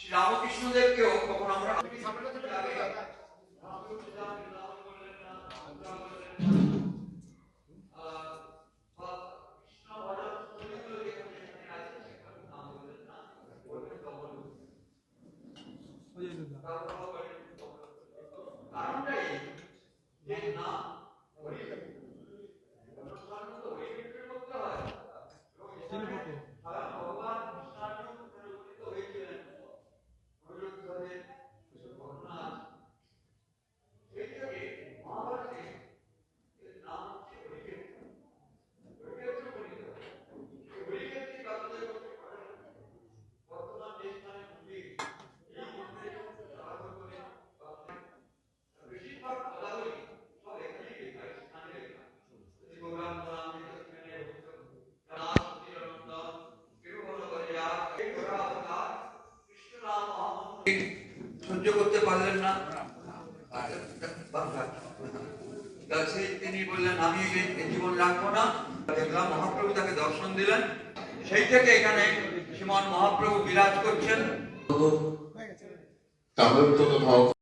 শ্রী রামকৃষ্ণদেবকেও তখন আমরা কারণটাই যে না সহ্য করতে পারলেন না। তিনি বললেন, আমি জীবন রাখব না। দেখলাম মহাপ্রভু তাকে দর্শন দিলেন। সেই থেকে এখানে শ্রীমান মহাপ্রভু বিরাজ করছেন। কামরূপ ভাব